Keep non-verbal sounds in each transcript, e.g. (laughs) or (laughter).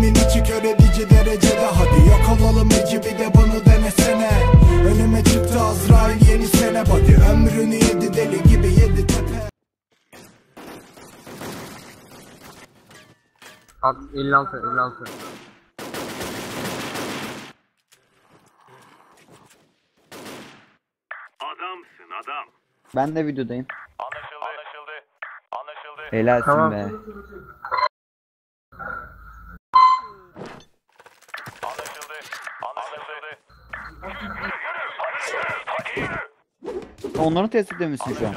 Beynimin içi kör edici derecede Hadi yok olalım iyice bir de bunu denesene Önüme çıktı Azrail yeni sene Body ömrünü yedi deli gibi yedi tepe Alt 56 56. Adamsın adam. Ben de videodayım. Anlaşıldı. Anlaşıldı. Anlaşıldı. Helalsin Tamam. be. Anlaşıldı. Anlaşıldı. Yürü yürü. Hadi yürü. Hadi yürü. Onları test etmemişsin şu an.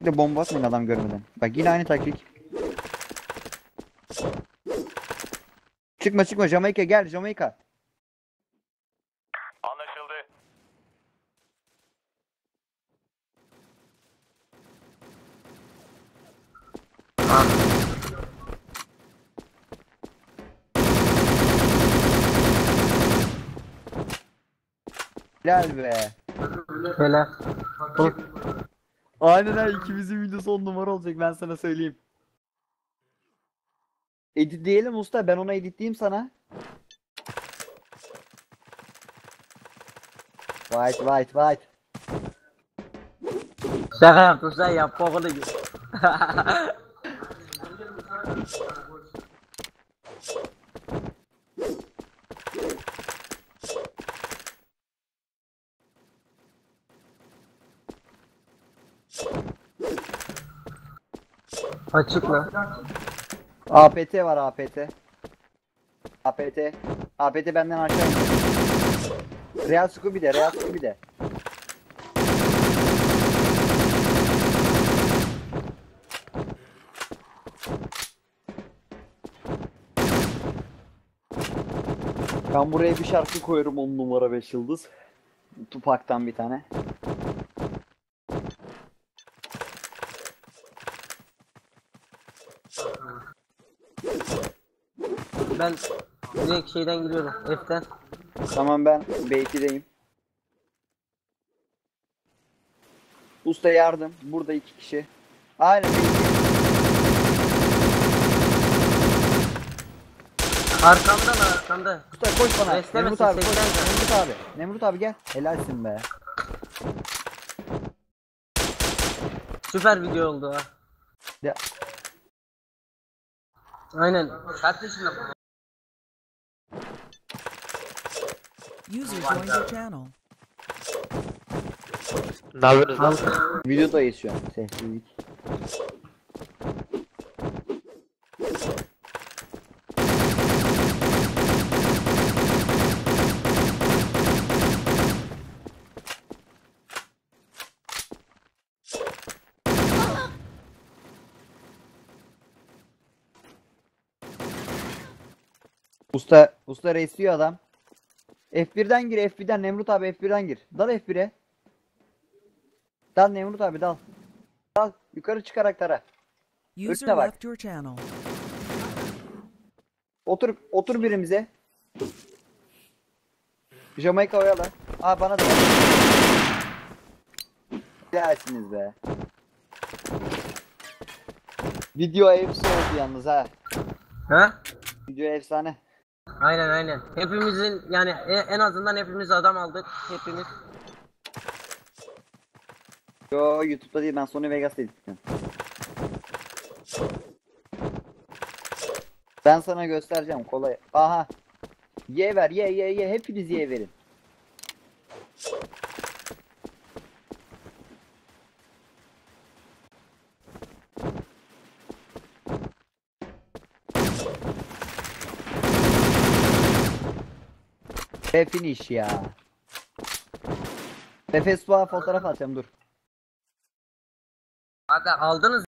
Bir de bomba atmayın adam görmeden. Bak yine aynı taktik. Çıkma çıkma Jamaika gel Jamaika. Anlaşıldı. Helal be. Helal. Aynen ha ikimizin videosu on numara olacak ben sana söyleyeyim. Editleyelim usta ben ona editleyeyim sana. White white white. Şaka yaptım sen yap kokulu (laughs) gibi. Açık lan. APT var APT. APT. APT benden aşağı. Real Scooby'de Real Scooby'de. Ben buraya bir şarkı koyarım 10 numara 5 yıldız. Tupac'tan bir tane. Ben direkt şeyden giriyorum. F'ten. Tamam ben B2'deyim. Usta yardım. Burada iki kişi. Aynen B2. Arkamda lan arkamda. Usta koş bana. Beslemesin, Nemrut abi koş. seksen. Nemrut abi. Nemrut abi gel. Helalsin be. Süper video oldu ha. Ya, Aynen. Kaç yaşında bu? User joined your channel. Ne yapıyorsunuz lan? videodayız şu an. Sessizlik. Usta, usta resliyor adam. F1'den gir, F1'den Nemrut abi F1'den gir. Dal F1'e. Dal Nemrut abi dal. Dal yukarı çıkarak tara. User bak. left your channel. Otur otur birimize. Jamaika oyala. Aa bana da. Gelsiniz be. Video efsane oldu yalnız ha. Ha? Video efsane. Aynen aynen. Hepimizin yani e- en azından hepimiz adam aldık. Hepimiz. Yo YouTube'da değil ben Sony Vegas'ta editliyorum. Ben sana göstereceğim kolay. Aha. Y ver ye ye ye hepiniz ye verin. Ve finish ya. Efes fotoğraf atacağım dur. Hadi aldınız